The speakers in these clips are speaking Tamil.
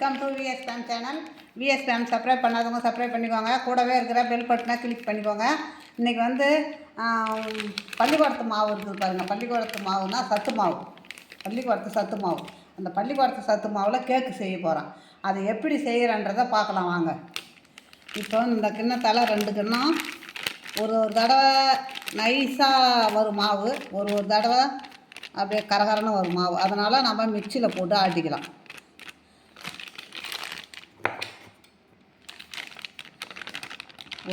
Come to VS fame channel VS fame subscribe பண்ணாதவங்க சப்ஸ்கிரைப் பண்ணிக்கோங்க. கூடவே இருக்கிற பெல் பட்டனை கிளிக் பண்ணிக்கோங்க. இன்றைக்கி வந்து பள்ளிக்கூடத்து மாவு இருக்குது பாருங்கள் பள்ளிக்கூடத்து மாவுனா சத்து மாவு. பள்ளிக்கூடத்து சத்து மாவு. அந்த பள்ளிக்கூடத்து சத்து மாவில் கேக்கு செய்ய போகிறோம் அதை எப்படி செய்கிறன்றதை பார்க்கலாம் வாங்க. இப்போ இந்த கிண்ணத்தால் ரெண்டு கிண்ணம். ஒரு ஒரு தடவை நைஸாக வரும் மாவு. ஒரு ஒரு தடவை அப்படியே கரகரன்னு வரும் மாவு. அதனால் நம்ம மிக்சியில் போட்டு ஆட்டிக்கலாம்.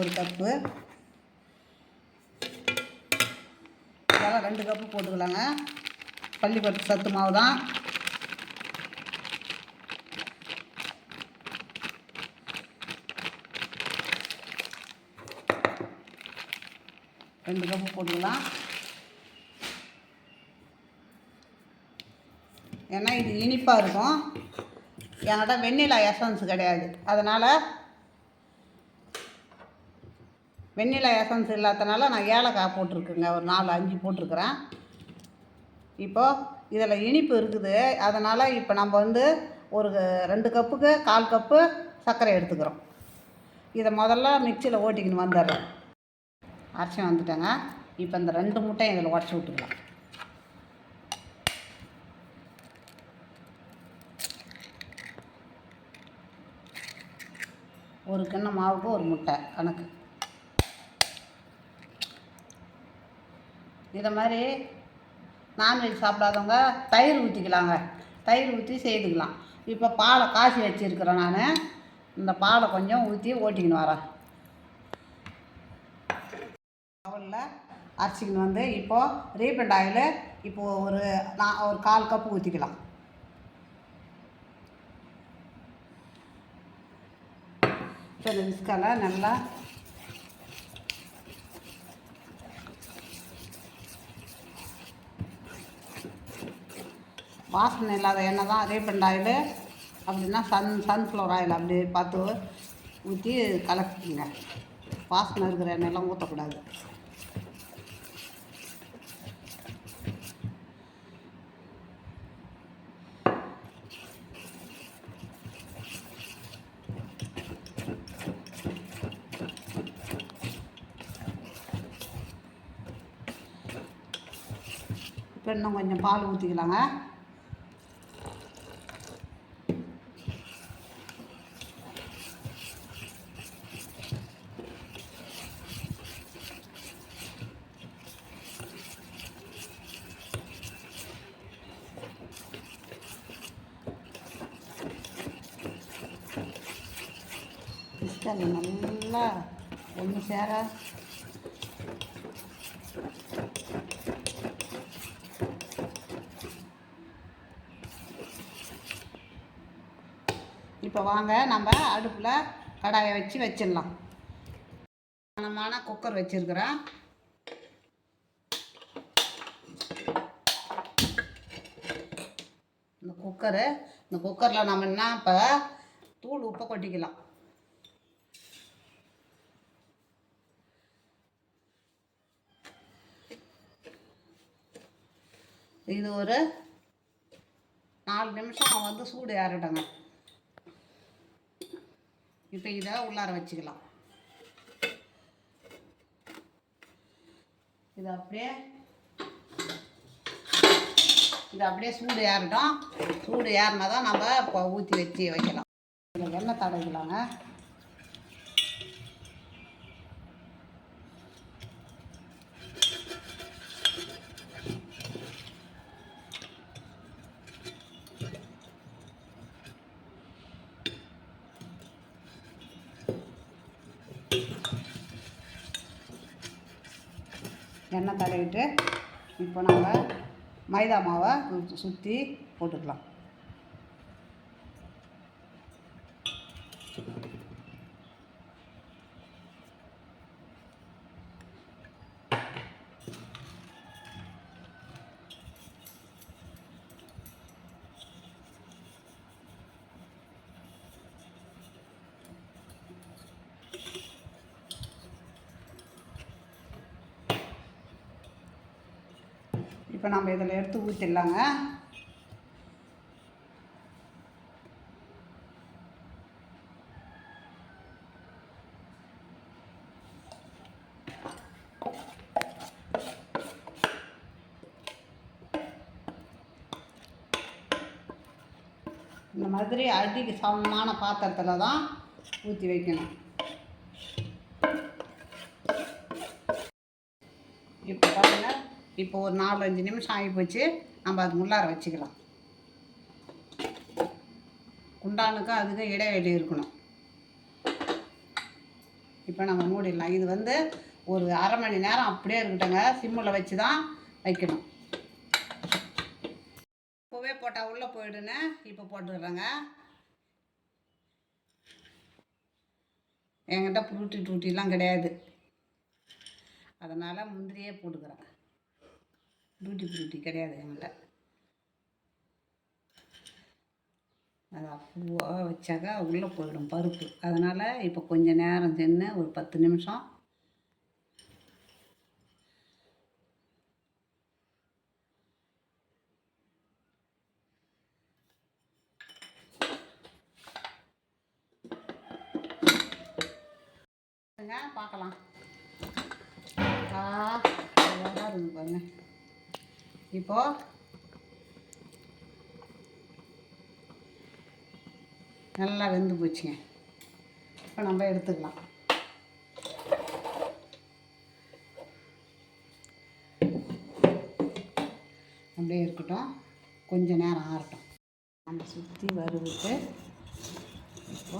ஒரு கப்பு இதெல்லாம் ரெண்டு கப்பு போட்டுக்கலாங்க. பள்ளிக்கூடத்து சத்து மாவு தான் ரெண்டு கப்பு போட்டுக்கலாம். ஏன்னா இது இனிப்பாக இருக்கும். என்கிட்ட வெண்ணிலா எசன்ஸ் கிடையாது. அதனால் வெண்ணிலா எசன்ஸ் இல்லாதனால நான் ஏலக்காய் போட்டிருக்குங்க. ஒரு நாலு அஞ்சு போட்டிருக்கிறேன். இப்போது இதில் இனிப்பு இருக்குது. அதனால் இப்போ நம்ம வந்து ஒரு ரெண்டு கப்புக்கு கால் கப்பு சர்க்கரை எடுத்துக்கிறோம். இதை முதல்ல மிக்சியில் ஓட்டிக்கின்னு வந்துடுறேன். அரைச்சி வந்துட்டேங்க. இப்போ இந்த ரெண்டு முட்டையும் இதில் உடச்சி விட்டுக்கலாம். ஒரு கிண்ணம் மாவுக்கு ஒரு முட்டை கணக்கு. இதை மாதிரி நான்வெஜ் சாப்பிடாதவங்க தயிர் ஊற்றிக்கலாங்க தயிர் ஊற்றி செய்துக்கலாம். இப்போ பாலை காய்ச்சி வச்சுருக்கிறேன் நான். இந்த பாலை கொஞ்சம் ஊற்றி ஓட்டிக்கின்னு வரேன். அவளில் அரைச்சிக்கின்னு வந்து இப்போது ரீஃபண்ட் ஆயில் இப்போது ஒரு நான் ஒரு கால் கப்பு ஊற்றிக்கலாம் இப்போ இந்த விஸ்கால நல்லா வாசனை இல்லாத எண்ணெய் தான் ரீபண்ட் ஆயில் அப்படின்னா சன் சன்ஃப்ளவர் ஆயில் அப்படி பார்த்து ஊற்றி கலக்கிங்க. வாசனை இருக்கிற எண்ணெயெல்லாம் ஊற்றக்கூடாது இப்போ இன்னும் கொஞ்சம் பால் ஊற்றிக்கலாங்க பிஸ்கல் நல்லா ஒன்று சேர. இப்போ வாங்க நம்ம அடுப்பில் கடாயை வச்சு வச்சிடலாம். மனமான குக்கர் வச்சுருக்கிறேன். இந்த குக்கரு இந்த குக்கரில் நம்ம என்ன இப்போ தூள் உப்பை கொட்டிக்கலாம். இது ஒரு நாலு நிமிஷம் வந்து சூடு ஏறட்டங்க. இப்போ இதை உள்ளார வச்சுக்கலாம். இது அப்படியே இது அப்படியே சூடு ஏறட்டும். சூடு ஏறினா தான் நம்ம இப்போ ஊற்றி வச்சு வைக்கலாம். இதில் எண்ணெய் தடவிக்கலாங்க. எண்ணெய் தடவிட்டு இப்போ நம்ம மைதா மாவை சுற்றி போட்டுக்கலாம். இப்போ நம்ம இதில் எடுத்து ஊற்றிடலாங்க இந்த மாதிரி அடிக்கு சமமான பாத்திரத்தில் தான் ஊற்றி வைக்கணும். இப்போ ஒரு நாலஞ்சு நிமிஷம் ஆகி போச்சு நம்ம அது முள்ளார வச்சுக்கலாம். குண்டானுக்கும் அதுக்கும் இடைவெளி இருக்கணும். இப்போ நம்ம மூடிடலாம். இது வந்து ஒரு அரை மணி நேரம் அப்படியே இருக்கட்டங்க சிம்மில் வச்சு தான் வைக்கணும். இப்போவே போட்டால் உள்ளே போயிடுன்னு இப்போ போட்டுடுறேங்க என்கிட்ட புரூட்டி டூட்டிலாம் கிடையாது. அதனால் முந்திரியே போட்டுக்கிறேன். டூட்டி ஃப்ரூட்டி கிடையாது என்கிட்ட அது பூவாக வச்சாக்கா உள்ளே போயிடும் பருப்பு. அதனால் இப்போ கொஞ்சம் நேரம் சென்று ஒரு பத்து நிமிஷம். பார்க்கலாம். ஆ நல்லா இருக்கு பாருங்க. இப்போ நல்லா வெந்து போச்சுங்க. இப்போ நம்ம எடுத்துக்கலாம். அப்படியே இருக்கட்டும். கொஞ்ச நேரம் ஆறட்டும். நம்ம சுற்றி வருவிட்டு இப்போ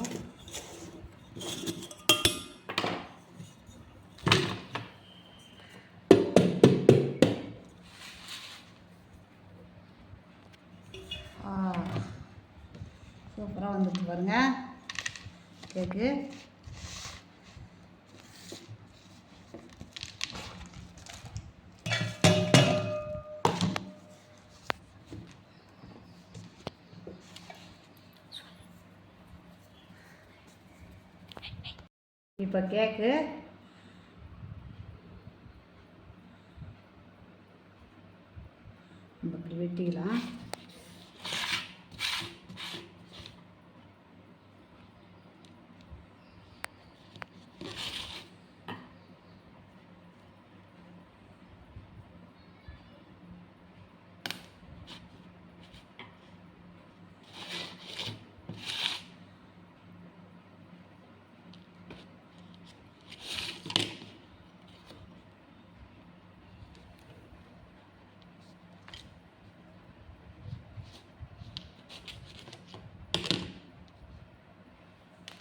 சூப்பராக வந்துட்டு பாருங்க. கேக்கு. இப்போ கேக்கு. நம்ம இப்படி வெட்டிக்கலாம்.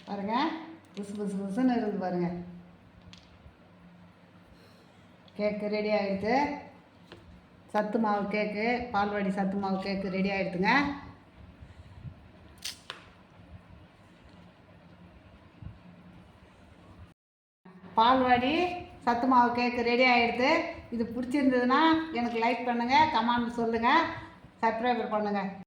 பாருங்க. புசு புசு புசுன்னு இருக்குது பாருங்க. கேக்கு ரெடி ஆகிடுது சத்து மாவு கேக்கு பால்வாடி சத்து மாவு கேக்கு ரெடி ஆகிடுதுங்க பால்வாடி சத்து மாவு கேக்கு ரெடி ஆகிடுது இது பிடிச்சிருந்ததுன்னா எனக்கு லைக் பண்ணுங்கள் கமெண்ட் சொல்லுங்கள் சப்ஸ்கிரைபர் பண்ணுங்கள்